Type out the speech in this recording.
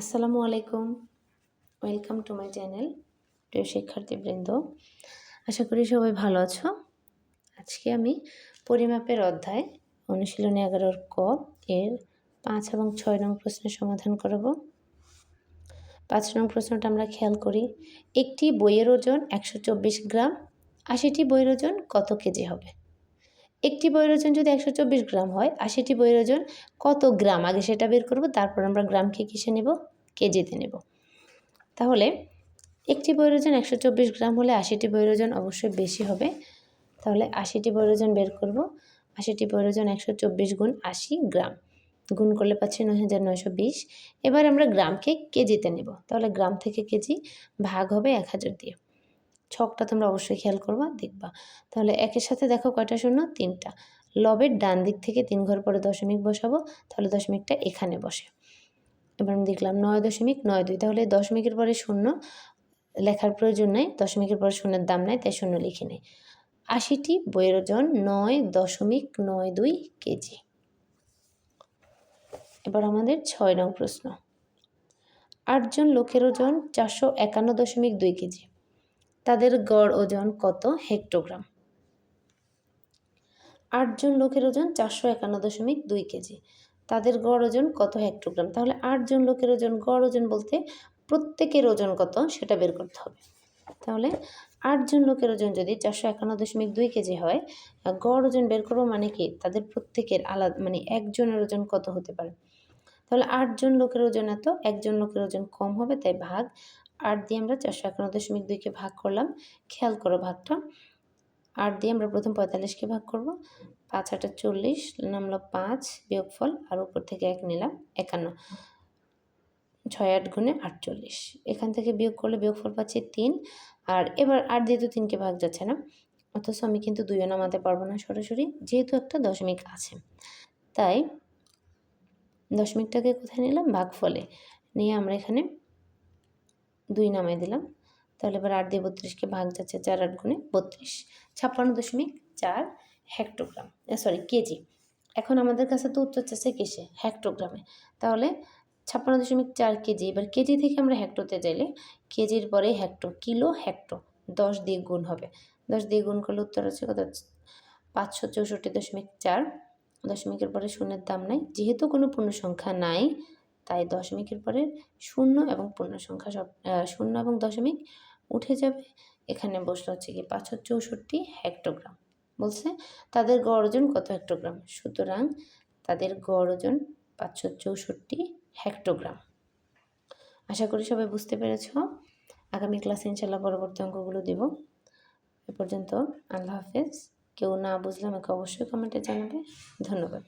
আসসালামু আলাইকুম। Welcome to my channel প্রিয় শিক্ষার্থীবৃন্দ। আশা করি সবাই ভালো আছো। আজকে আমি পরিমাপের অধ্যায় অনুশীলনী এগারোর ক এর পাঁচ এবং ছয় নং প্রশ্নের সমাধান করব। পাঁচ নং প্রশ্নটা আমরা খেয়াল করি, একটি বইয়ের ওজন একশো চব্বিশ গ্রাম, আশিটি বইয়ের ওজন কত কেজি হবে? একটি বইয়ের ওজন যদি একশো চব্বিশ গ্রাম হয় আশিটি বইয়ের ওজন কত গ্রাম? আগে সেটা বের করব, তারপর আমরা গ্রামকে কিসে নেব? কেজিতে নেব। তাহলে একটি বইয়ের ওজন একশো চব্বিশ গ্রাম হলে আশিটি বইয়ের ওজন অবশ্যই বেশি হবে। তাহলে আশিটি বইয়ের ওজন বের করব। আশিটি বইয়ের ওজন একশো চব্বিশ গুণ আশি গ্রাম। গুণ করলে পাচ্ছি নয় হাজার নয়শো বিশ। এবার আমরা গ্রামকে কেজিতে নেব। তাহলে গ্রাম থেকে কেজি ভাগ হবে এক হাজার দিয়ে। ছকটা তোমরা অবশ্যই খেয়াল করবা, দেখবা। তাহলে একের সাথে দেখো কয়টা শূন্য? তিনটা। লবের ডান দিক থেকে তিন ঘর পরে দশমিক বসাবো, তাহলে দশমিকটা এখানে বসে। এবার আমি দেখলাম নয় দশমিক নয় দুই, তাহলে দশমিকের পরে শূন্য লেখার প্রয়োজন নেই, দশমিকের পরে শূন্যের দাম নেই, তাই শূন্য লিখে নেই। আশিটি বইয়ের ওজন নয় দশমিক নয় দুই কেজি। এবার আমাদের ছয় নং প্রশ্ন। আটজন লোকের ওজন চারশো একান্ন দশমিক দুই কেজি। তাদের গড় ওজন কত হেক্টোগ্রাম? আটজন লোকের ওজন চারশো একান্ন দশমিক দুই কেজি। তাদের গড় ওজন কত হেক্টোগ্রাম? তাহলে আটজন লোকের ওজন, গড় ওজন বলতে প্রত্যেকের ওজন কত সেটা বের করতে হবে। তাহলে আটজন লোকের ওজন যদি চারশো একান্ন দশমিক দুই কেজি হয়, গড় ওজন বের করব মানে কি? তাদের প্রত্যেকের আলাদা মানে একজনের ওজন কত হতে পারে? তাহলে আটজন লোকের ওজন এত, একজন লোকের ওজন কম হবে, তাই ভাগ আট দিয়ে আমরা চারশো একান্ন দশমিক দুইকে ভাগ করলাম। খেয়াল করো ভাগটা। আট দিয়ে আমরা প্রথম পঁয়তাল্লিশকে ভাগ করব। পাঁচ আটা চল্লিশ, নামলো পাঁচ, বিয়োগফল আর উপর থেকে এক নিলাম একান্ন। ছয় আট গুণে আটচল্লিশ। এখান থেকে বিয়োগ করলে বিয়োগফল পাচ্ছি তিন। আর এবার আট দিয়ে তো তিনকে ভাগ যাচ্ছে না। অথচ আমি কিন্তু দুইও নামাতে পারব না সরাসরি, যেহেতু একটা দশমিক আছে। তাই দশমিকটাকে কোথায় নিলাম? ভাগ ফলে নিয়ে আমরা এখানে দুই নামাই দিলাম। তাহলে এবার আট দিয়ে বত্রিশকে ভাগ যাচ্ছে চার আট গুণে বত্রিশ। ছাপ্পান্ন দশমিক চার হেক্টোগ্রাম সরি কেজি। এখন আমাদের কাছে তো উত্তর চাচ্ছে কিসে? হেক্টোগ্রামে। তাহলে ছাপ্পান্ন দশমিক চার কেজি, এবার কেজি থেকে আমরা হেক্টোতে যাইলে কেজির পরে হেক্টো, কিলো হেক্টো, দশ দিয়ে গুণ হবে। দশ দিয়ে গুণ করলে উত্তর আছে কত? পাঁচশো চৌষট্টি দশমিক চার। দশমিকের পরে শূন্যের দাম নাই। যেহেতু কোনো পূর্ণ সংখ্যা নাই তাই দশমিকের পরে শূন্য এবং পূর্ণ সংখ্যা সব শূন্য এবং দশমিক উঠে যাবে। এখানে বসল হচ্ছে কি পাঁচশো চৌষট্টি হেক্টোগ্রাম বলছে তাদের গড় ওজন কত হেক্টোগ্রাম সুতরাং তাদের গড় ওজন পাঁচশো চৌষট্টি হেক্টোগ্রাম আশা করি সবাই বুঝতে পেরেছ। আগামী ক্লাসে ইনশাল্লাহ পরবর্তী অঙ্কগুলো দিব। এ পর্যন্ত আল্লাহ হাফেজ। কেউ না বুঝলে আমাকে অবশ্যই কমেন্টে জানাবে। ধন্যবাদ।